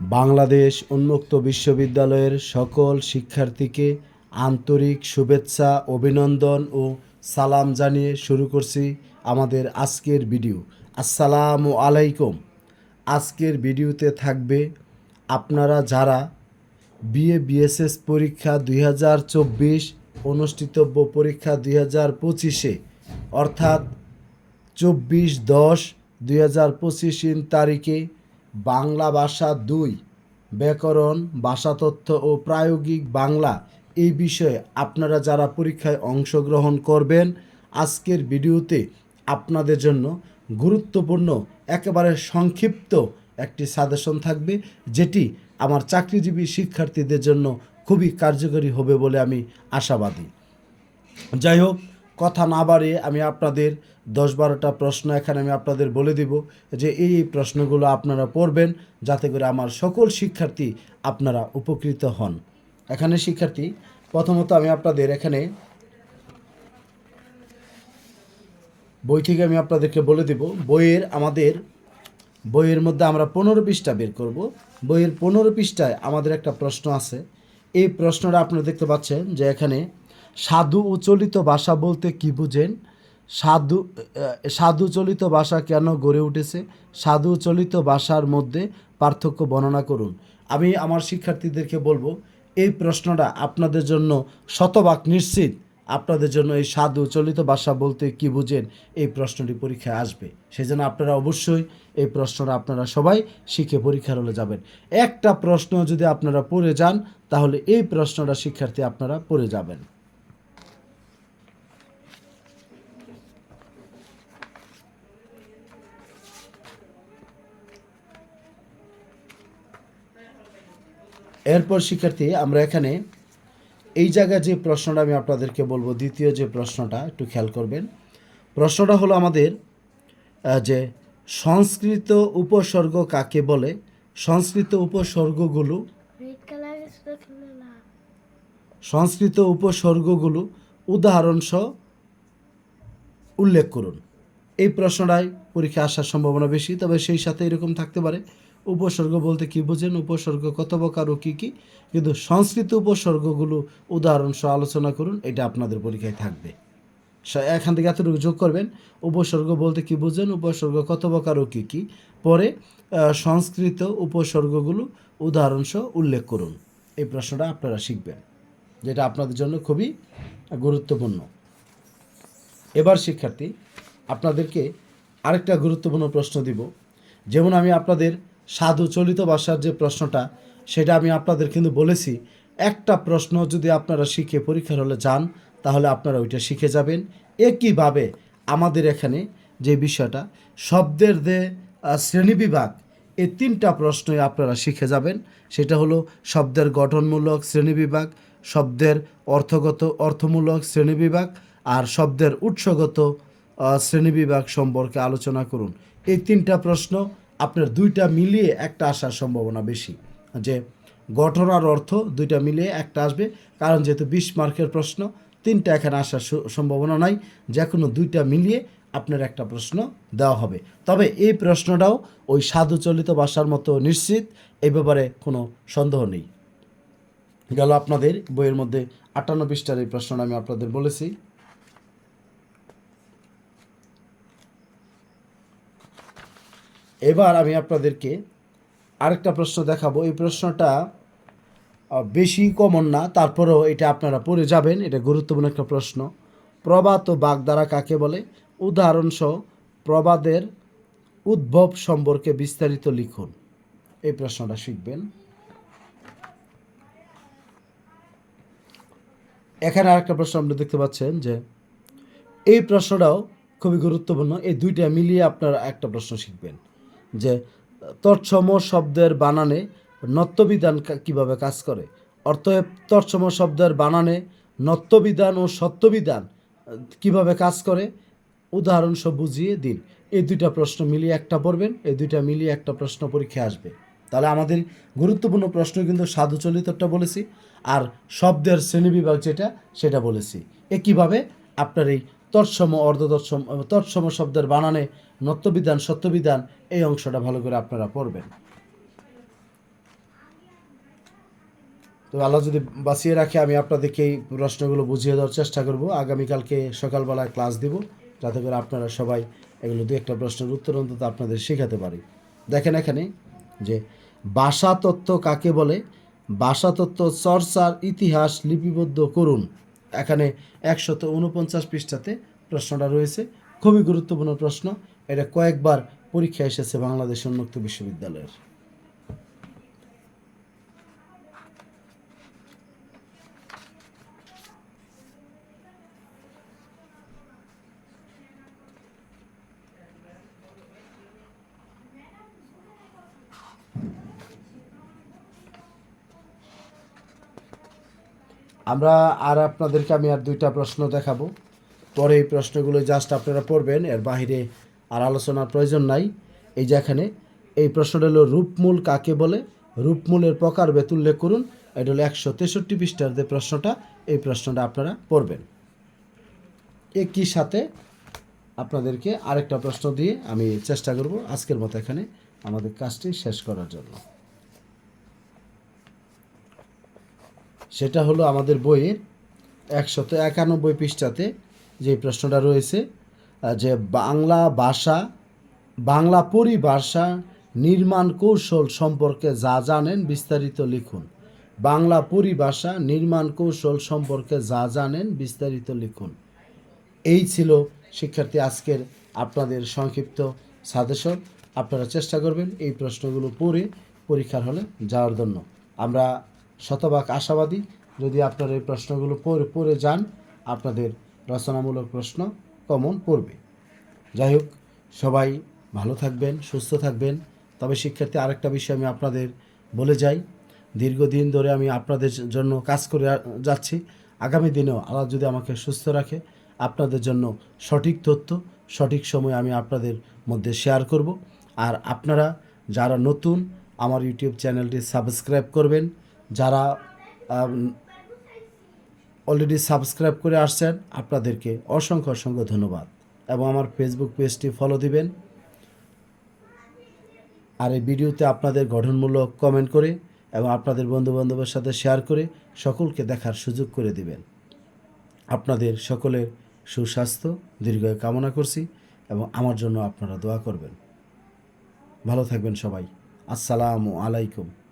বাংলাদেশ উন্মুক্ত বিশ্ববিদ্যালয়ের সকল শিক্ষার্থীকে আন্তরিক শুভেচ্ছা, অভিনন্দন ও সালাম জানিয়ে শুরু করছি আমাদের আজকের ভিডিও। আসসালামু আলাইকুম। আজকের ভিডিওতে থাকবে আপনারা যারা বিএ, বিএসএস পরীক্ষা দুই হাজার চব্বিশ, অনুষ্ঠিতব্য পরীক্ষা দুই হাজার পঁচিশে, অর্থাৎ চব্বিশ দশ দুই হাজার পঁচিশ তারিখে বাংলা ভাষা দুই, ব্যাকরণ ভাষাতত্ত্ব ও প্রায়োগিক বাংলা এই বিষয়ে আপনারা যারা পরীক্ষায় অংশগ্রহণ করবেন, আজকের ভিডিওতে আপনাদের জন্য গুরুত্বপূর্ণ, একেবারে সংক্ষিপ্ত একটি সাজেশন থাকবে, যেটি আমার চাকরিজীবী শিক্ষার্থীদের জন্য খুবই কার্যকরী হবে বলে আমি আশাবাদী। যাই হোক, কথা না বাড়িয়ে আমি আপনাদের দশ বারোটা প্রশ্ন এখানে আমি আপনাদের বলে দিব যে এই প্রশ্নগুলো আপনারা পড়বেন যাতে করে আমার সকল শিক্ষার্থী আপনারা উপকৃত হন। এখানে শিক্ষার্থী, প্রথমত আমি আপনাদের এখানে বই থেকে আমি আপনাদেরকে বলে দিব, বইয়ের আমাদের, বইয়ের মধ্যে আমরা পনেরো পৃষ্ঠা বের করব। বইয়ের পনেরো পৃষ্ঠায় আমাদের একটা প্রশ্ন আছে। এই প্রশ্নটা আপনারা দেখতে পাচ্ছেন যে এখানে, সাধু ও চলিত ভাষা বলতে কি বুঝেন? সাধু আহ, সাধু চলিত ভাষা কেন গড়ে উঠেছে? সাধু চলিত ভাষার মধ্যে পার্থক্য বর্ণনা করুন। আমি আমার শিক্ষার্থীদেরকে বলব এই প্রশ্নটা আপনাদের জন্য শতভাগ নিশ্চিত। আপনাদের জন্য এই সাধু চলিত ভাষা বলতে কি বুঝেন? এই প্রশ্নটি পরীক্ষায় আসবে। সেই জন্য আপনারা অবশ্যই এই প্রশ্নটা আপনারা সবাই শিখে পরীক্ষার হলে যাবেন। একটা প্রশ্ন যদি আপনারা পড়ে যান তাহলে এই প্রশ্নটা শিক্ষার্থী আপনারা পড়ে যাবেন। এরপর শিক্ষার্থী আমরা এখানে এই জায়গায় যে প্রশ্নটা আমি আপনাদেরকে বলব দ্বিতীয় যে প্রশ্নটা একটু খেয়াল করবেন। প্রশ্নটা হলো আমাদের যে সংস্কৃত উপসর্গ কাকে বলে? সংস্কৃত উপসর্গগুলো সংস্কৃত উপসর্গগুলো উদাহরণসহ উল্লেখ করুন। এই প্রশ্নটায় পরীক্ষা আসার সম্ভাবনা বেশি তবে সেই সাথে এরকম থাকতে পারে। উপসর্গ বলতে কি বোঝেন? উপসর্গ কত প্রকার ও কী কী? কিন্তু সংস্কৃত উপসর্গগুলো উদাহরণসহ আলোচনা করুন, এটা আপনাদের পরীক্ষায় থাকবে। এখান থেকে এতটুকু যোগ করবেন। উপসর্গ বলতে কি বোঝেন? উপসর্গ কত প্রকার ও কী কী? পরে সংস্কৃত উপসর্গগুলো উদাহরণসহ উল্লেখ করুন। এই প্রশ্নটা আপনারা শিখবেন, যেটা আপনাদের জন্য খুবই গুরুত্বপূর্ণ। এবার শিক্ষার্থী, আপনাদেরকে আরেকটা গুরুত্বপূর্ণ প্রশ্ন দিব। যেমন আমি আপনাদের সাধু চলিত ভাষার যে প্রশ্নটা, সেটা আমি আপনাদের কিন্তু বলেছি। একটা প্রশ্ন যদি আপনারা শিখে পরীক্ষার হলে যান, তাহলে আপনারা ওইটা শিখে যাবেন। একইভাবে আমাদের এখানে যে বিষয়টা, শব্দের যে শ্রেণীবিভাগ, এই তিনটা প্রশ্নই আপনারা শিখে যাবেন। সেটা হলো শব্দের গঠনমূলক শ্রেণীবিভাগ, শব্দের অর্থগত অর্থমূলক শ্রেণীবিভাগ, আর শব্দের উৎসগত শ্রেণীবিভাগ সম্পর্কে আলোচনা করুন। এই তিনটা প্রশ্ন আপনার দুইটা মিলিয়ে একটা আসার সম্ভাবনা বেশি। যে গঠন আর অর্থ দুইটা মিলিয়ে একটা আসবে। কারণ যেহেতু বিশ মার্কের প্রশ্ন, তিনটা এখানে আসার সম্ভাবনা নাই। যে কোনো দুইটা মিলিয়ে আপনার একটা প্রশ্ন দেওয়া হবে। তবে এই প্রশ্নটাও ওই সাধু চলিত ভাষার মতো নিশ্চিত এই ব্যাপারে কোনো সন্দেহ নেই। গেল আপনাদের বইয়ের মধ্যে আটান্ন পৃষ্ঠার এই প্রশ্নটা আমি আপনাদের বলেছি। এবার আমি আপনাদেরকে আরেকটা প্রশ্ন দেখাবো। এই প্রশ্নটা বেশি কমন না, তারপরেও এটা আপনারা পড়ে যাবেন, এটা গুরুত্বপূর্ণ একটা প্রশ্ন। প্রবাদ ও বাগধারা কাকে বলে? উদাহরণসহ প্রবাদের উদ্ভব সম্পর্কে বিস্তারিত লিখুন। এই প্রশ্নটা শিখবেন। এখানে আরেকটা প্রশ্ন আপনি দেখতে পাচ্ছেন যে, এই প্রশ্নটাও খুবই গুরুত্বপূর্ণ, এই দুইটা মিলিয়ে আপনারা একটা প্রশ্ন শিখবেন। যে তৎসম শব্দের বানানে নত্যবিধান কীভাবে কাজ করে? অর্থাৎ তৎসম শব্দের বানানে নত্যবিধান ও সত্যবিধান কীভাবে কাজ করে? উদাহরণ সব বুঝিয়ে দিন। এই দুইটা প্রশ্ন মিলিয়ে একটা পড়বেন, এই দুইটা মিলিয়ে একটা প্রশ্ন পরীক্ষায় আসবে। তাহলে আমাদের গুরুত্বপূর্ণ প্রশ্ন কিন্তু সাধুচলিতটা বলেছি, আর শব্দের শ্রেণীবিভাগ যেটা, সেটা বলেছি। এ একইভাবে আপনার এই তৎসম অর্ধতৎসম তৎসম শব্দের বানানে নত্যবিধান, সত্যবিধান, এই অংশটা ভালো করে আপনারা পড়বেন। তো আল্লাহ যদি বাঁচিয়ে রাখে, আমি আপনাদেরকে এই প্রশ্নগুলো বুঝিয়ে দেওয়ার চেষ্টা করব। আগামীকালকে সকালবেলায় ক্লাস দিব, যাতে করে আপনারা সবাই এগুলো দু একটা প্রশ্নের উত্তর অন্তত আপনাদের শেখাতে পারি। দেখেন এখানে যে ভাষাতত্ত্ব কাকে বলে? ভাষাতত্ত্ব চর্চার ইতিহাস লিপিবদ্ধ করুন। এখানে একশত উনপঞ্চাশ পৃষ্ঠাতে প্রশ্নটা রয়েছে। খুবই গুরুত্বপূর্ণ প্রশ্ন। এটা কয়েকবার পরীক্ষা এসেছে বাংলাদেশ উন্মুক্ত বিশ্ববিদ্যালয়ের। আমরা আর আপনাদেরকে আমি আর দুইটা প্রশ্ন দেখাবো। পরে এই প্রশ্নগুলো জাস্ট আপনারা পড়বেন, এর বাইরে আর আলোচনার প্রয়োজন নাই। এই যে এখানে, এই প্রশ্নটা হলো, রূপমূল কাকে বলে? রূপমূলের প্রকারভেদ উল্লেখ করুন। এটা হলো একশো তেষট্টি পৃষ্ঠার যে প্রশ্নটা, এই প্রশ্নটা আপনারা পড়বেন। একই সাথে আপনাদেরকে আরেকটা প্রশ্ন দিয়ে আমি চেষ্টা করব আজকের মতো এখানে। আমাদের কাজটি শেষ করার জন্য। সেটা হলো আমাদের বইয়ের একশত একানব্বই পৃষ্ঠাতে যে প্রশ্নটা রয়েছে যে বাংলা ভাষা, বাংলা পরিভাষা নির্মাণ কৌশল সম্পর্কে যা জানেন বিস্তারিত লিখুন। বাংলা পরিভাষা নির্মাণ কৌশল সম্পর্কে যা জানেন বিস্তারিত লিখুন। এই ছিল শিক্ষার্থী আজকের আপনাদের সংক্ষিপ্ত সাজেশন। আপনারা চেষ্টা করবেন এই প্রশ্নগুলো পড়ে পরীক্ষার হলে যাওয়ার জন্য। আমরা শতভাগ আশাবাদী যদি আপনারা এই প্রশ্নগুলো পড়ে পড়ে যান, আপনাদের রচনামূলক প্রশ্ন কমন পড়বে। যাই হোক, সবাই ভালো থাকবেন, সুস্থ থাকবেন। তবে শিক্ষার্থী, আরেকটা বিষয় আমি আপনাদের বলে যাই। দীর্ঘদিন ধরে আমি আপনাদের জন্য কাজ করে যাচ্ছি। আগামী দিনেও আল্লাহ যদি আমাকে সুস্থ রাখে, আপনাদের জন্য সঠিক তথ্য, সঠিক সময় আমি আপনাদের মধ্যে শেয়ার করব। আর আপনারা যারা নতুন, আমার ইউটিউব চ্যানেলটি সাবস্ক্রাইব করবেন। যারা অলরেডি সাবস্ক্রাইব করে আসছেন, আপনাদেরকে অসংখ্য অসংখ্য ধন্যবাদ। এবং আমার ফেসবুক পেজটি ফলো দিবেন। আর এই ভিডিওতে আপনাদের গঠনমূলক কমেন্ট করে এবং আপনাদের বন্ধু বান্ধবের সাথে শেয়ার করে সকলকে দেখার সুযোগ করে দিবেন। আপনাদের সকলের সুস্বাস্থ্য, দীর্ঘায়ু কামনা করছি এবং আমার জন্য আপনারা দোয়া করবেন। ভালো থাকবেন সবাই। আসসালামু আলাইকুম।